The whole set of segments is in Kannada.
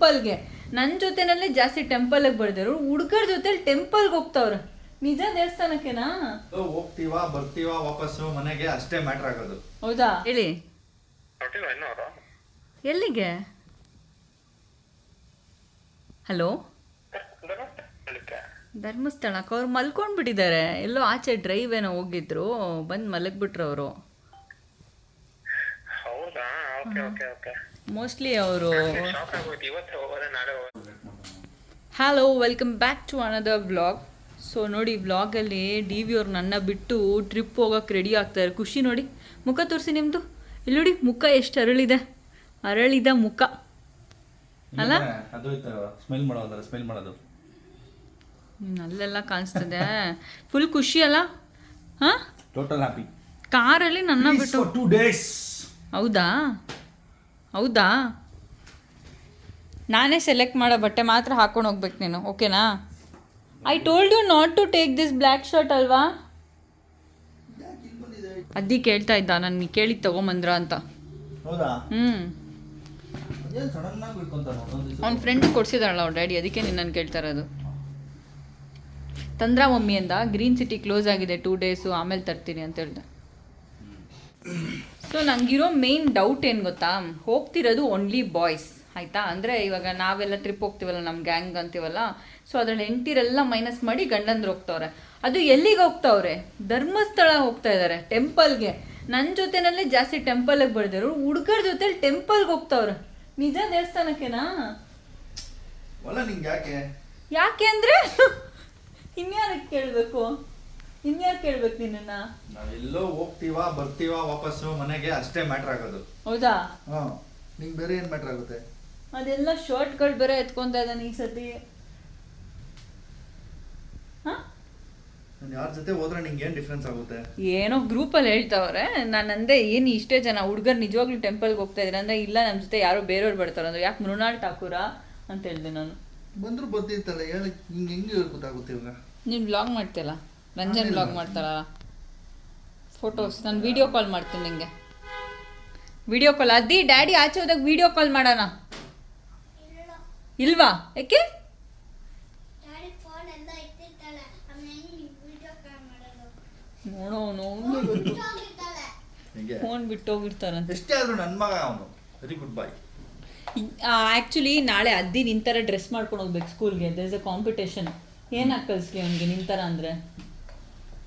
ಟೆಂಪಲ್ಗೆ ನನ್ನ ಜೊತೆನಲ್ಲೇ ಜಾಸ್ತಿ ಟೆಂಪಲ್ಗೆ ಬರ್ದಿರು ಹುಡುಗರ ಜೊತೆಲಿ ಟೆಂಪಲ್ಗೆ ಹೋಗ್ತಾವ್ರೆ. ನಿಜ ದೇವಸ್ಥಾನಕ್ಕೆನಾ? ಹೋಗ್ತೀವಾ ಬರ್ತೀವಾ ವಾಪಸ್ಸು ಮನೆಗೆ ಅಷ್ಟೇ ಮ್ಯಾಟರ್ ಆಗೋದು. ಹೌದಾ? ಹೇಳಿ. ಹೊರಟಿಲ್ಲ ಇನ್ನೂ ಅವರು? ಎಲ್ಲಿಗೆ? ಹಲೋ? ಧರ್ಮಸ್ಥಳಕ್ಕೆ. ಅವ್ರು ಮಲ್ಕೊಂಡ್ಬಿಟ್ಟಿದ್ದಾರೆ ಎಲ್ಲೋ ಆಚೆ ಡ್ರೈವ್ ಏನೋ ಹೋಗಿದ್ರು. ಬಂದು ಮಲಗ್ಬಿಟ್ರು ಅವರು. ಹೌದಾ? Okay okay okay. ಮೋಸ್ಟ್ಲಿ ಅವರು hello welcome back to another vlog so ನೋಡಿ ವ್ಲಾಗಲ್ಲಿ ಡಿ ವಿ ಅವ್ರು ನನ್ನ ಬಿಟ್ಟು ಟ್ರಿಪ್ ಹೋಗೋಕೆ ರೆಡಿ ಆಗ್ತಾರೆ ಖುಷಿ ನೋಡಿ. ಮುಖ ತೋರಿಸಿ ನಿಮ್ಮದು ಇಲ್ಲಿ ನೋಡಿ ಮುಖ ಎಷ್ಟು ಅರಳಿದೆ. ಅರಳಿದ ಮುಖ. ಅಲ್ಲ? ಅದು ಸ್ಮೆಲ್ ಮಾಡೋದಲ್ಲ ಸ್ಮೆಲ್ ಮಾಡೋದು. ಅಲ್ಲೆಲ್ಲ ಕಾಣಿಸ್ತದೆ. ಫುಲ್ ಖುಷಿ ಅಲ್ಲ? ಹಾಂ? ಟೋಟಲ್ ಹ್ಯಾಪಿ ಕಾರಲ್ಲಿ ನನ್ನ ಬಿಟ್ಟು ಟೂ ಡೇಸ್ ಹೌದಾ? ಹೌದಾ? ನಾನೇ ಸೆಲೆಕ್ಟ್ ಮಾಡೋ ಬಟ್ಟೆ ಮಾತ್ರ ಹಾಕೊಂಡು ಹೋಗ್ಬೇಕು ನೀನು ಓಕೆನಾ I told you not to take this black shirt ಅಲ್ವಾ? ಅದಿ ಕೇಳ್ತಾ ಇದ್ದ ನಾನು ಕೇಳಿ ತಗೊಂಬಂದ್ರ ಅಂತ. ಹ್ಞೂ ಅವ್ನ ಫ್ರೆಂಡ್ ಕೊಡ್ಸಿದಾರಲ್ಲ ಅವ್ರ ಡ್ಯಾಡಿ ಅದಕ್ಕೆ ನಿನ್ನನ್ನು ಕೇಳ್ತಾ ಇರೋದು. ತಂದ್ರ ಮಮ್ಮಿ ಅಂದ ಗ್ರೀನ್ ಸಿಟಿ ಕ್ಲೋಸ್ ಆಗಿದೆ ಟೂ ಡೇಸು ಆಮೇಲೆ ತರ್ತೀನಿ ಅಂತ ಹೇಳ್ದೆ. ಸೊ ನಂಗಿರೋ ಮೇನ್ ಡೌಟ್ ಏನು ಗೊತ್ತಾ? ಹೋಗ್ತಿರೋದು ಓನ್ಲಿ ಬಾಯ್ಸ್ ಆಯಿತಾ? ಅಂದರೆ ಇವಾಗ ನಾವೆಲ್ಲ ಟ್ರಿಪ್ ಹೋಗ್ತೀವಲ್ಲ ನಮ್ಮ ಗ್ಯಾಂಗ್ ಅಂತೀವಲ್ಲ? ಸೊ ಅದ್ರಲ್ಲಿ ಎಂಟಿರೆಲ್ಲ ಮೈನಸ್ ಮಾಡಿ ಗಂಡಂದ್ರು ಹೋಗ್ತವ್ರೆ. ಅದು ಎಲ್ಲಿಗೆ ಹೋಗ್ತಾವ್ರೆ? ಧರ್ಮಸ್ಥಳ ಹೋಗ್ತಾ ಇದ್ದಾರೆ ಟೆಂಪಲ್ಗೆ ನನ್ನ ಜೊತೆನಲ್ಲೇ ಜಾಸ್ತಿ ಟೆಂಪಲ್ಗೆ ಬರ್ದಿರು ಹುಡುಗರ ಜೊತೆಲಿ ಟೆಂಪಲ್ಗೆ ಹೋಗ್ತಾವ್ರೆ. ನಿಜ ದೇವಸ್ಥಾನಕ್ಕೆನಾ? ಯಾಕೆ? ಯಾಕೆ ಅಂದರೆ? ಇನ್ಯಾರಕ್ಕೆ ಕೇಳಬೇಕು? ಇನ್ಯಾರು ಕೇಳ್ಬೇಕು ನಿನ್ನ ನಾವೆಲ್ಲೋ ಹೋಗ್ತೀವಾ ಬರ್ತೀವಾ ವಾಪಸ್ಸು ಮನೆಗೆ ಅಷ್ಟೇ ಮ್ಯಾಟರ್ ಆಗೋದು. ಹೌದಾ? ಹಾ ನಿಂಗೆ ಬೇರೆ ಏನು ಮ್ಯಾಟರ್ ಆಗುತ್ತೆ? ಅದೆಲ್ಲ ಶರ್ಟ್ಗಳು ಬೇರೆ ಎತ್ಕೊಂತ ಇದ್ದಾನೆ ಈ ಸತಿ ಹಾ? ನಾನು ಯಾರ ಜೊತೆ ಹೋದ್ರೆ ನಿಂಗೆ ಏನು ಡಿಫ್ರೆನ್ಸ್ ಆಗುತ್ತೆ? ಏನೋ ಗ್ರೂಪಲ್ಲಿ ಹೇಳ್ತಾವ್ರೆ. ನಾನು ಅಂದೆ ಏನು ಇಷ್ಟೇ ಜನ ಹುಡುಗರು ನಿಜವಾಗ್ಲೂ ಟೆಂಪಲ್ಗೆ ಹೋಗ್ತಾ ಇದ್ದಾರೆ ಅಂದ್ರೆ ಇಲ್ಲ ನಮ್ಮ ಜೊತೆ ಯಾರೋ ಬೇರೆಯವ್ರು ಬರ್ತಾರೆ. ಅಂದ್ರೆ ಯಾಕೆ ಮೃಣಾಲ್ ಠಾಕೂರ ಅಂತ ಹೇಳಿದೆ ನಾನು. ಬಂದ್ರು ಬರ್ತಿರ್ತಲ್ಲ ಹೇಳಿ ಹಿಂಗೆ ಹೆಂಗೆ ಗೊತ್ತಾಗುತ್ತೆ ಇವಾಗ? ನೀವು ಬ್ಲಾಗ್ ಮಾಡ್ತೀಯಲ್ಲ? ರಂಜನ್ ಬ್ಲಾಗ್ ಮಾಡ್ತಾರಾ? ಫೋಟೋಸ್ ನಾನು ವಿಡಿಯೋ ಕಾಲ್ ಮಾಡ್ತೀನಿ ನಿಂಗೆ. ವಿಡಿಯೋ ಕಾಲ್ ಅದಿ ಡ್ಯಾಡಿ ಆಚೆ ಹೋದಾಗ ವಿಡಿಯೋ ಕಾಲ್ ಮಾಡೋಣ. ಇಲ್ವಾ? ಯಾಕೆ ಫೋನ್ ಎಲ್ಲ ಇಟ್ಟಿರ್ತಾಳೆ. ಆಮೇಲೆ ಹೆಂಗ್ ವಿಡಿಯೋ ಕಾಲ್ ಮಾಡೋದು? ನೋಡೋ ನೋಡು ಹೋಗಿರ್ತಾಳೆ. ಹಿಂಗೆ? ಫೋನ್ ಬಿಟ್ಟು ಹೋಗಿರ್ತಾರಂತೆ ಎಷ್ಟೇ ಆದರೂ ನನ್ನ ಮಗ ಅವನು. ವೆರಿ ಗುಡ್ ಬಾಯ್ ಆ್ಯಕ್ಚುಲಿ ನಾಳೆ ಅದ್ದಿ ನಿಂತರ ಡ್ರೆಸ್ ಮಾಡ್ಕೊಂಡು ಹೋಗ್ಬೇಕು ಸ್ಕೂಲ್ಗೆ ದೇರ್ ಇಸ್ ಅ ಕಾಂಪಿಟೇಷನ್ ಏನು ಕಳಿಸ್ಲಿ ಅವನಿಗೆ ನಿಂತರ ಅಂದರೆ?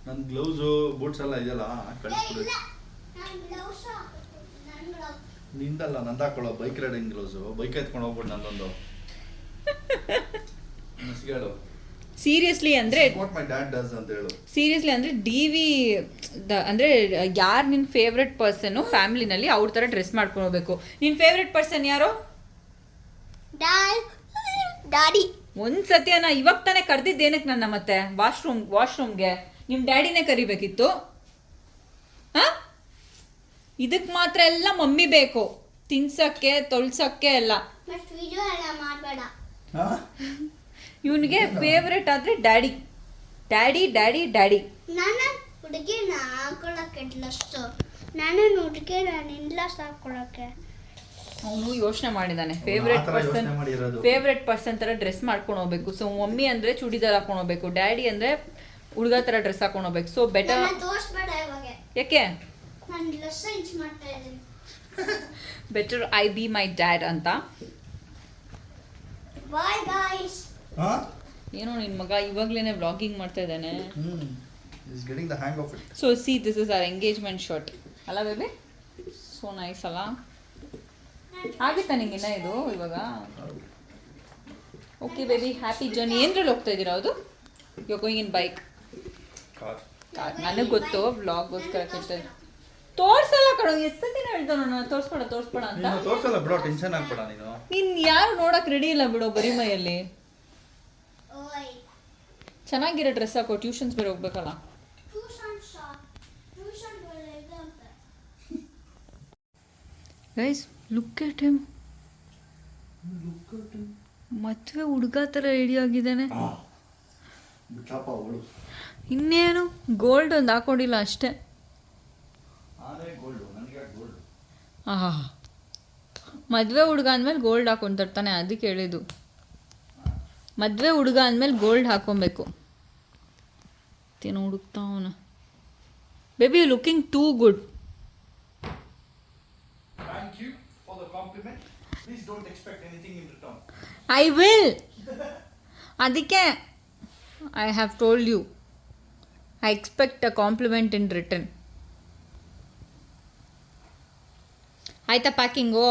ನನ್ನ ಗ್ಲೌಸು ಬೂಟ್ಸ್ ಎಲ್ಲ ಇದೆಯಲ್ಲ ಕಳಿಸ್ಬಿಡು ನಿಂದಲ್ಲ ನಂದು ಹಾಕೊಳ್ಳೋ ಬೈಕ್ ರೈಡಿಂಗ್ ಗ್ಲೌಸು. ಬೈಕ್ ಎತ್ಕೊಂಡು ಹೋಗ್ಬಿಡು ನಂದೊಂದು. ಹೇಳು ಸೀರಿಯಸ್ಲಿ ಅಂದ್ರೆ ವಾಟ್ ಮೈ ಡ್ಯಾಡ್ ಡಸ್ ಅಂತ ಹೇಳು. ಸೀರಿಯಸ್ಲಿ ಅಂದ್ರೆ ಡಿ ವಿ ದ ಅಂದರೆ ಯಾರು ನಿನ್ನ ಫೇವ್ರೆಟ್ ಪರ್ಸನ್ ಫ್ಯಾಮಿಲಿನಲ್ಲಿ ಅವ್ರ ಥರ ಡ್ರೆಸ್ ಮಾಡ್ಕೊಂಡು ಹೋಗ್ಬೇಕು. ನಿನ್ನ ಫೇವ್ರೆಟ್ ಪರ್ಸನ್ ಯಾರು? ಡ್ಯಾಡ್ ಸತಿಯನ್ನ ಇವಾಗ ತಾನೇ ಕರೆದಿದ್ದೇನಕ್ಕೆ ನನ್ನ ಮತ್ತೆ? ವಾಶ್ರೂಮ್ ವಾಶ್ರೂಮ್ಗೆ ನಿಮ್ಮ ಡ್ಯಾಡಿನೇ ಕರಿಬೇಕಿತ್ತು? ಹಾಂ? ಇದಕ್ಕೆ ಮಾತ್ರ ಎಲ್ಲ ಮಮ್ಮಿ ಬೇಕು. ತಿನ್ಸಕ್ಕೆ ತೊಳ್ಸಕ್ಕೆ ಎಲ್ಲ. ಇವನಿಗೆ ಫೇವ್ರೆಟ್ ಆದರೆ daddy. Daddy daddy daddy. Dress ನನ್ನ ಹುಡುಗಿ ನಾನಿಲ್ಲ ಅವನು ಯೋಚನೆ ಮಾಡಿದಾನೆ. ಫೇವ್ರೆಟ್ ಪರ್ಸನ್ ಫೇವ್ರೆಟ್ ಪರ್ಸನ್ ಥರ ಡ್ರೆಸ್ ಮಾಡ್ಕೊಂಡು ಹೋಗ್ಬೇಕು. ಸೊ ಮಮ್ಮಿ ಅಂದರೆ ಚೂಡಿದಾರ್ ಹಾಕೊಂಡು ಹೋಗ್ಬೇಕು. ಡ್ಯಾಡಿ ಅಂದರೆ ಹುಡುಗ ಥರ ಡ್ರೆಸ್ ಹಾಕೊಂಡು ಹೋಗ್ಬೇಕು. ಸೊ ಬೆಟರ್ ಯಾಕೆ? Better I be my dad ಅಂತ. ಏನೋ ನಿನ್ನ ಮಗ ಇವಾಗ್ಲೇನೆ ವ್ಲಾಗಿಂಗ್ ಮಾಡ್ತಾ ಇದ್ದಾನೆ. Is getting the hang of it so see this is our engagement shirt ಅಲ್ಲ ಬೇಬಿ ಸೊ ನೈಸ್ ಅಲ್ಲ? ಆಗುತ್ತಾ ನಿಂಗಿನ್ನ ಇದು ಇವಾಗ? ಓಕೆ ಬೇಬಿ ಹ್ಯಾಪಿ ಜರ್ನಿ ಏನ್ರಲ್ಲಿ ಹೋಗ್ತಾ ಇದ್ದೀರಾ ಅದು? ಯು ಗೋಯಿಂಗ್ ಇನ್ ಬೈಕ್ ನನಗೆ ಗೊತ್ತು ವ್ಲಾಗ್ಗೋಸ್ಕರ ಕೇಳ್ತಾರೆ ತೋರ್ಸಲ್ಲ ಕಣೋ ಎಷ್ಟು ದಿನ ಹೇಳ್ತಾನೋ ನಾನು ತೋರ್ಸ್ಬೇಡ ತೋರ್ಸ್ಬೇಡ ಅಂತ. ನೀನು ತೋರ್ಸಲ್ಲ ಬಿಡೋ ಟೆನ್ಷನ್ ಆಗ್ಬೇಡ ನೀನು. ನೀನ್ ಯಾರು ನೋಡಕ್ ರೆಡಿ ಇಲ್ಲ ಬಿಡೋ ಬರೀ ಮೈಯಲ್ಲಿ. ಓಯ್. ಚೆನ್ನಾಗಿರೋ ಡ್ರೆಸ್ ಹಾಕೋ ಟ್ಯೂಷನ್ಸ್ ಬೇರೆ ಹೋಗ್ಬೇಕಲ್ಲ. ಟ್ಯೂಷನ್ ಶಾಪ್ ಟ್ಯೂಷನ್ ಇದೆ ಅಂತ. ಗೈಸ್ ಲುಕ್ ಎಟ್ ಹಿಮ್ ಮದುವೆ ಹುಡುಗ ಥರ ರೆಡಿ ಆಗಿದ್ದಾನೆ. ಬಿಟ್ಟಪ್ಪ ಅವಳು. ಇನ್ನೇನು? ಗೋಲ್ಡ್ ಒಂದು ಹಾಕೊಂಡಿಲ್ಲ ಅಷ್ಟೇ. ಆಹಾ. ಮದುವೆ ಹುಡುಗ ಅಂದಮೇಲೆ ಗೋಲ್ಡ್ ಹಾಕೊಂತಿರ್ತಾನೆ ಅದಕ್ಕೆ ಹೇಳಿದ್ದು. ಮದುವೆ ಹುಡುಗ ಅಂದಮೇಲೆ ಗೋಲ್ಡ್ ಹಾಕೊಬೇಕು. ತಿನ್ನ ಹುಡುಕ್ತಾ ಅವನ. Baby you looking too good I will ಅದಕ್ಕೆ I have told you I expect a compliment in return ಆಯ್ತಾ ಪ್ಯಾಕಿಂಗು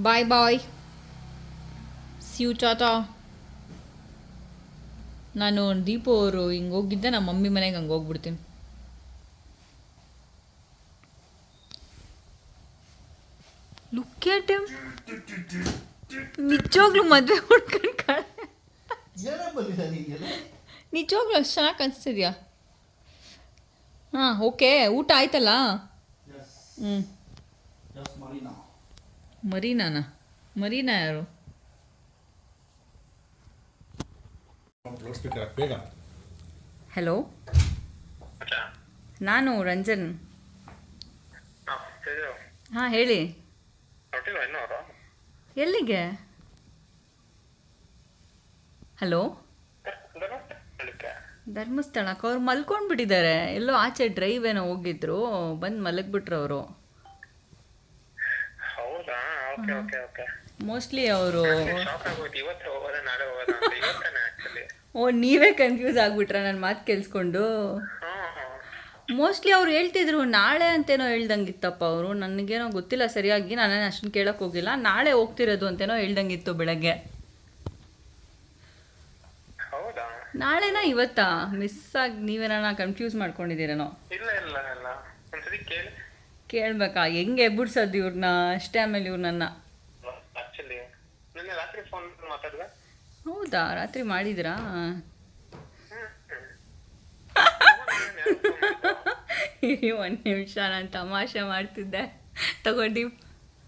ಬಾಯ್ ಬಾಯ್ ಸ್ಯೂ ಚಾತಾ ನಾನು ದೀಪು ಅವರು ಹಿಂಗೆ ಹೋಗಿದ್ದೆ ನಮ್ಮ ಮಮ್ಮಿ ಮನೆಗೆ ಹಂಗೆ ಹೋಗ್ಬಿಡ್ತೀನಿ. ಲುಕ್ ಎಟ್ ನಿಜವಾಗ್ಲೂ ಮದುವೆ ಹುಡ್ಕೊಂಡು ಏನೇ ಬಂದಿದೆ ನಿಂಗೆಲ್ಲ ನಿಜವಾಗ್ಲೂ ಅಷ್ಟು ಚೆನ್ನಾಗಿ ಕಾಣಿಸ್ತಿದ್ಯಾ? ಹಾಂ ಓಕೆ ಊಟ ಆಯ್ತಲ್ಲ? ಹ್ಞೂ ಮರೀನಾನ? ಮರೀನಾ ಯಾರು? ಹಲೋ ನಾನು ರಂಜನ್. ಹಾಂ ಹೇಳಿ. ಎಲ್ಲಿಗೆ? ಹಲೋ? ಧರ್ಮಸ್ಥಳಕ್ಕೆ ಅವ್ರು ಮಲ್ಕೊಂಡ್ಬಿಟ್ಟಿದ್ದಾರೆ. ಎಲ್ಲೋ ಆಚೆ ಡ್ರೈವ್ ಏನೋ ಹೋಗಿದ್ರು. ಬಂದು ಮಲಗ್ಬಿಟ್ರು ಅವರು. ಮೋಸ್ಟ್ಲಿ ಅವರು ಓ ನೀವೇ ಕನ್ಫ್ಯೂಸ್ ಆಗ್ಬಿಟ್ರ ನನ್ನ ಮಾತು ಕೇಳಿಸ್ಕೊಂಡು? ಮೋಸ್ಟ್ಲಿ ಅವ್ರು ಹೇಳ್ತಿದ್ರು ನಾಳೆ ಅಂತೇನೋ ಹೇಳ್ದಂಗಿತ್ತಪ್ಪ ಅವರು. ನನಗೇನೋ ಗೊತ್ತಿಲ್ಲ ಸರಿಯಾಗಿ. ನಾನೇನು ಅಷ್ಟನ್ನು ಕೇಳೋಕೆ ಹೋಗಿಲ್ಲ. ನಾಳೆ ಹೋಗ್ತಿರೋದು ಅಂತೇನೋ ಹೇಳ್ದಂಗಿತ್ತು ಬೆಳಗ್ಗೆ ಹೌದಾ ನಾಳೆನಾ ಇವತ್ತಾ? ಮಿಸ್ ಆಗಿ ನೀವೇನ ಕನ್ಫ್ಯೂಸ್ ಮಾಡ್ಕೊಂಡಿದ್ದೀರೇನೋ? ಇಲ್ಲ ಇಲ್ಲ ಇಲ್ಲ. ಕೇಳಿ. ಕೇಳ್ಬೇಕಾ? ಹೆಂಗೆ ಎಬ್ಬಿಡ್ಸೋದು ಇವ್ರನ್ನ ಅಷ್ಟೇ ಆಮೇಲೆ ಇವ್ರನ್ನ ಆಕ್ಚುಲಿ ನಿನ್ನೆ ರಾತ್ರಿ ಫೋನ್ ಮಾತಾಡಿದೆ. ಹೌದಾ? ರಾತ್ರಿ ಮಾಡಿದ್ರಾ ಇರಿ ಒಂದು ನಿಮಿಷ ನಾನು ತಮಾಷೆ ಮಾಡ್ತಿದ್ದೆ. ತಗೊಂಡಿ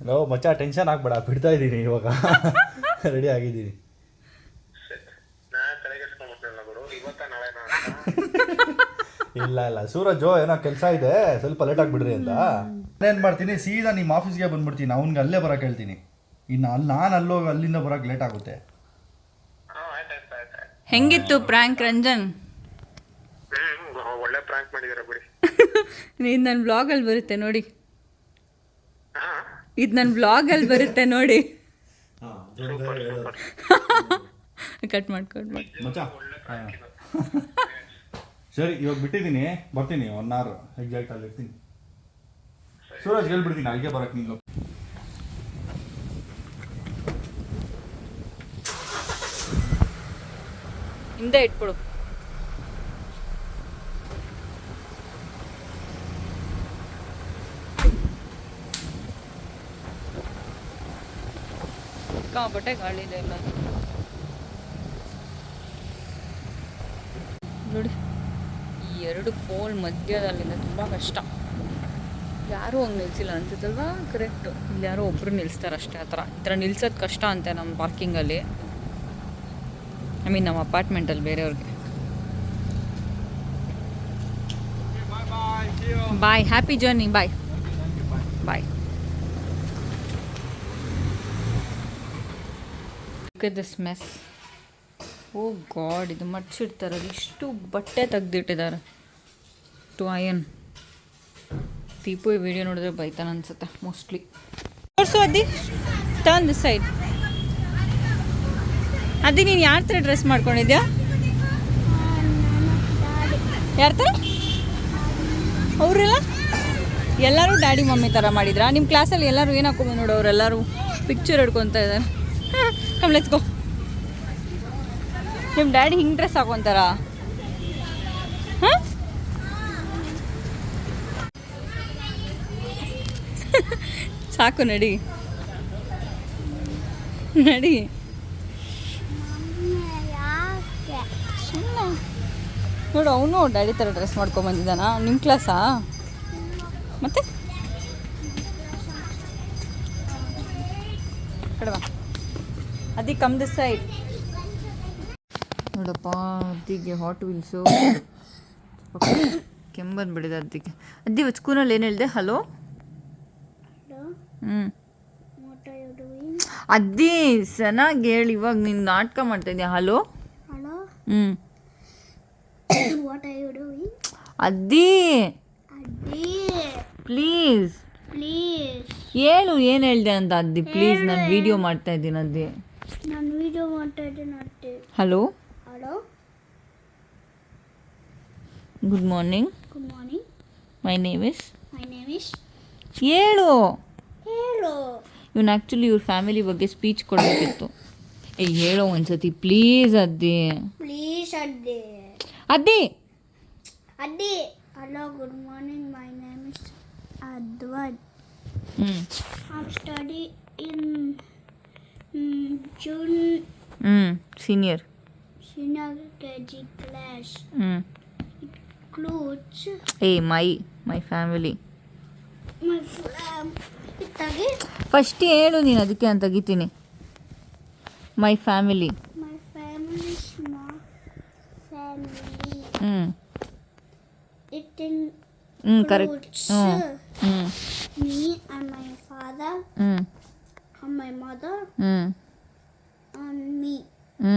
ಹಲೋ ಮಚ್ಚ ಟೆನ್ಷನ್ ಆಗ್ಬೇಡ. ಬಿಡ್ತಾ ಇದ್ದೀನಿ ಇವಾಗ. ರೆಡಿ ಆಗಿದ್ದೀನಿ ನಾ ತಲೆಗೆಡ್ಸ್ಕೊಂಡ್ಬಿಟ್ಟಿಲ್ಲ ಗುರು ಇವತ್ತ ನಾಳೆನಾ ಇಲ್ಲ ಇಲ್ಲ. ಸೂರಜ್ ಏನೋ ಕೆಲಸ ಇದೆ. ಸ್ವಲ್ಪ ಲೇಟ್ ಆಗ್ಬಿಡ್ರಿ ಅಂತ. ಏನ್ ಮಾಡ್ತೀನಿ ಸೀದಾ ನಿಮ್ಮ ಆಫೀಸ್ಗೆ ಬಂದ್ಬಿಡ್ತೀನಿ. ಅವ್ನಿಗೆ ಅಲ್ಲೇ ಬರಕ್ ಹೇಳ್ತೀನಿ. ಇನ್ನು ಅಲ್ಲಿ ನಾನು ಅಲ್ಲೋಗಿ ಅಲ್ಲಿಂದ ಬರಕ್ ಲೇಟ್ ಆಗುತ್ತೆ. ಹೆಂಗಿತ್ತು ಪ್ರ್ಯಾಂಕ್ ರಂಜನ್? ಒಳ್ಳೆ ಪ್ರಾಂಕ್ ಮಾಡಿದ್ದೀರ ಬಿಡಿ. ಇದು ನನ್ನ ಬ್ಲಾಗಲ್ಲಿ ಬರುತ್ತೆ ನೋಡಿ. ಇದು ನನ್ನ ಬ್ಲಾಗಲ್ಲಿ ಬರುತ್ತೆ ನೋಡಿ. ಕಟ್ ಮಾಡ್ಕೊಂಡು ಮಚ್ಚ. ಸರಿ ಇವಾಗ ಬಿಟ್ಟಿದ್ದೀನಿ. ಬರ್ತೀನಿ ಒನ್ ಅವರ್ ಎಕ್ಸಾಕ್ಟ್ ಅಲ್ಲಿ ಇರ್ತೀನಿ. ಸೂರಜ್ ಹೇಳ್ಬಿಡ್ತೀನಿ ಅಲ್ಲಿಗೆ ಬರಕ್ಕೆ ನೀನು. ಹಿಂದೆ ಇಟ್ಬಿಡು. ಸಿಕ್ಕಾಪಟ್ಟೆ ಗಾಳಿ ಇದೆ ಎಲ್ಲ ನೋಡಿ. ಎರಡು ಪೋಲ್ ಮಧ್ಯದಲ್ಲಿಂದ ತುಂಬ ಕಷ್ಟ. ಯಾರೂ ಹಂಗೆ ನಿಲ್ಸಿಲ್ಲ ಅನ್ಸುತ್ತಲ್ವಾ? ಕರೆಕ್ಟು ಇಲ್ಲಿ ಯಾರೋ ಒಬ್ಬರು ನಿಲ್ಲಿಸ್ತಾರೆ ಅಷ್ಟೇ ಆ ಥರ. ಈ ಥರ ನಿಲ್ಸೋದು ಕಷ್ಟ ಅಂತೆ ನಮ್ಮ ಪಾರ್ಕಿಂಗಲ್ಲಿ ಐ ಮೀನ್ ನಮ್ಮ ಅಪಾರ್ಟ್ಮೆಂಟಲ್ಲಿ ಬೇರೆಯವ್ರಿಗೆ. Bye happy journey bye bye this mess oh god, ಇದು ಮಡ್ಚಿಡ್ತಾರೆ. ಇಷ್ಟು ಬಟ್ಟೆ ತೆಗ್ದಿಟ್ಟಿದ್ದಾರೆ. ಟು ಅಯನ್ ದೀಪು ಈ ವಿಡಿಯೋ ನೋಡಿದ್ರೆ ಬೈತಾನ ಅನ್ಸುತ್ತೆ ಮೋಸ್ಟ್ಲಿ ತೋರಿಸು ಅದಿ. ಟರ್ನ್ ದಿಸ್ ಸೈಡ್ ಅದಿ, ನೀನು ಯಾರ ಥರ ಡ್ರೆಸ್ ಮಾಡ್ಕೊಂಡಿದ್ಯಾ? ಯಾರ ಥರ ಅವರೆಲ್ಲ? ಎಲ್ಲರೂ ಡ್ಯಾಡಿ ಮಮ್ಮಿ ಥರ ಮಾಡಿದ್ರಾ? ನಿಮ್ಮ ಕ್ಲಾಸಲ್ಲಿ ಎಲ್ಲರೂ ಏನು ಹಾಕೊಂಬಂದು ನೋಡು ಅವರೆಲ್ಲರೂ. ಪಿಕ್ಚರ್ ಹಿಡ್ಕೊತಾ ಇದ್ದಾರೆ ಕಮ್ಲೆತ್ಕೋ ನಿಮ್ಮ ಡ್ಯಾಡಿ ಹಿಂಗೆ ಡ್ರೆಸ್ ಹಾಕೊತಾರ? ಸಾಕು, ನಡಿ. ನಡಿ. ಸುಮ್ಮನೆ ನೋಡು, ಅವನು ಡ್ಯಾಡಿ ಥರ ಡ್ರೆಸ್ ಮಾಡ್ಕೊಂಬಂದಿದ್ದಾನ ನಿಮ್ಮ ಕ್ಲಾಸಾ ಮತ್ತೆ? ಕಡವಾ ಅದಿ ಕಮ್ ದಿಸ್ ಸೈಡ್ ನೋಡಪ್ಪ ಅದಿಗೆ ಹಾಟ್ ವೀಲ್ಸು ಕೆಂಬನ್ ಬಿಡಿದೆ ಅದಕ್ಕೆ ಅದ್ದಿ ಸ್ಕೂಲಲ್ಲಿ ಏನು ಹೇಳಿದೆ? ಹಲೋ ಹ್ಞೂ ಅದ್ದಿ ಚೆನ್ನಾಗಿ ಹೇಳಿ ಇವಾಗ ನೀನು ನಾಟಕ ಮಾಡ್ತಾ ಇದೀಯ? ಹಲೋ ಹ್ಞೂ ಅದ್ದಿ ಅಡ್ಡಿ ಪ್ಲೀಸ್ ಪ್ಲೀಸ್ ಹೇಳು ಏನು ಹೇಳಿದೆ ಅಂತ ಅದ್ದಿ ಪ್ಲೀಸ್ ನಾನು ವಿಡಿಯೋ ಮಾಡ್ತಾ ಇದ್ದೀನಿ ಅದ್ದಿ ನಾನು ವಿಡಿಯೋ ಮಾಡ್ತಾ ಇದ್ದೀನಿ ಅಡ್ಡಿ hello hello. Good morning good morning my name is my name is ಹೇಳು. ಹೇಳು. ಇವನು ಆ್ಯಕ್ಚುಲಿ ಇವ್ರ ಫ್ಯಾಮಿಲಿ ಬಗ್ಗೆ ಸ್ಪೀಚ್ ಕೊಡಬೇಕಿತ್ತು. ಏ ಹೇಳೋ ಒಂದ್ಸತಿ ಪ್ಲೀಸ್ ಅದ್ದಿ. ಪ್ಲೀಸ್ ಅಡ್ಡಿ ಅದ್ದಿ. ಅಡ್ಡಿ hello good morning my name is ಅದ್ವದ್ ಹ್ಞೂ study study in mm, June ಹ್ಞೂ ಸೀನಿಯರ್ senior KG class. ಹ್ಞೂ Includes Hey, my my family. my fam. ಇತ್ತಾಗಿ ಫಸ್ಟ್ ಹೇಳು ನೀನು ಅದಕ್ಕೆ ನಾನು ತೆಗಿತೀನಿ my family my family small family. ಹ್ಞೂ It ಹ್ಞೂ ಕರೆಕ್ಟ್ includes ಹ್ಞೂ ಹ್ಞೂ me and my father ಹ್ಞೂ and my mother ಹ್ಞೂ and me. ಹ್ಞೂ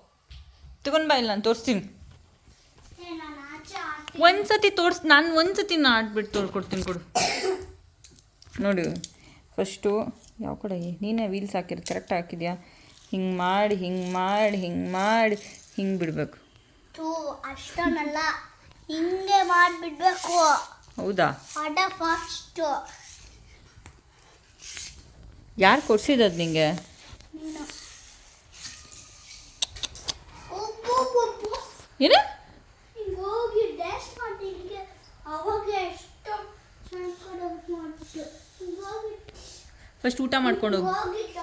ತಗೊಂಡ್ ಬಾ ಇಲ್ಲ ನಾನು ತೋರಿಸ್ತೀನಿ ಒಂದ್ಸತಿ ತೋರ್ಸ್ ನಾನು ಒಂದ್ಸತಿ ನಾ ಆಡ್ಬಿಟ್ಟು ತೋರ್ಕೊಡ್ತೀನಿ ಕೊಡು. ನೋಡಿ ಫಸ್ಟು ಯಾವ ಕಡೆ? ನೀನೇ ವೀಲ್ಸ್ ಹಾಕಿರೋ ಕರೆಕ್ಟ್ ಹಾಕಿದ್ಯಾ? ಹಿಂಗೆ ಮಾಡಿ ಹಿಂಗೆ ಮಾಡಿ ಹಿಂಗೆ ಮಾಡಿ ಹಿಂಗೆ ಬಿಡಬೇಕು. ಅಷ್ಟೊನ್ನಲ್ಲ ಹಿಂಗೆ ಮಾಡಿಬಿಡ್ಬೇಕು. ಹೌದಾ? ಅಡ ಫಾಸ್ಟ್ ಯಾರು ಕೊಡ್ಸಿದ್ದು ನಿಂಗೆ ನೀನು ಒಬ್ಬೊಬ್ಬೊಬ್ಬ ಏನು ಹಿಂಗೆ ಹೋಗಿ ಡ್ಯಾಶ್ ಮಾಡಿ ಹಿಂಗೆ ಅವಾಗ ಎಷ್ಟು ಮಾಡ್ಕೊಂಡು ಮಾಡ್ಬಿಟ್ಟು ಹಿಂಗೆ ಹೋಗಿ ಫಸ್ಟ್ ಊಟ ಮಾಡ್ಕೊಂಡು ಹೋಗಿ.